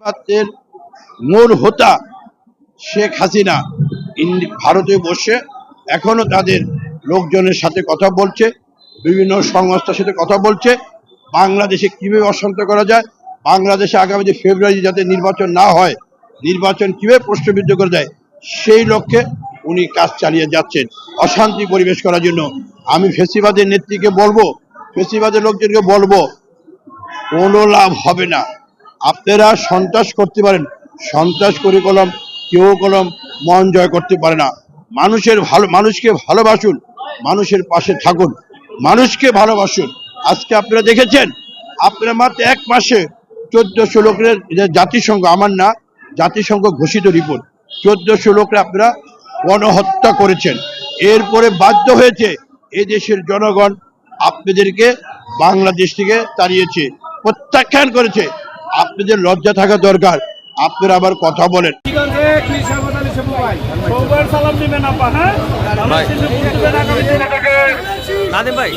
ফ্যাসিবাদের মূল হোতা শেখ হাসিনা। ভারতে বসে এখনও তাদের লোকজনের সাথে কথা বলছে, বিভিন্ন সংস্থার সাথে কথা বলছে, বাংলাদেশে কীভাবে অশান্ত করা যায়, বাংলাদেশে আগামী যে ফেব্রুয়ারি যাতে নির্বাচন না হয়, নির্বাচন কীভাবে প্রশ্নবিদ্ধ করে দেয়, সেই লক্ষ্যে উনি কাজ চালিয়ে যাচ্ছেন অশান্তি পরিবেশ করার জন্য। আমি ফেসিবাদের নেত্রীকে বলব, ফেসিবাদের লোকজনকে বলব, কোনো লাভ হবে না। আপনারা সন্ত্রাস করতে পারেন। সন্ত্রাস করে কলম, কেউ কলম মন জয় করতে পারে না। মানুষের ভালো, মানুষকে ভালোবাসুন, মানুষের পাশে থাকুন, মানুষকে ভালোবাসুন। আজকে আপনারা দেখেছেন, আপনারা মাত্র এক মাসে চোদ্দশো লোকের জাতিসংঘ, আমার না, জাতিসংঘ ঘোষিত রিপোর্ট, চোদ্দশো লোকরা আপনারা গণহত্যা করেছেন। এরপরে বাধ্য হয়েছে এই দেশের জনগণ আপনাদেরকে বাংলাদেশ থেকে তাড়িয়েছে, প্রত্যাখ্যান করেছে। আপনাদের লজ্জা থাকা দরকার আপনারা আবার কথা বলেন। হ্যাঁ? নাদিম ভাই।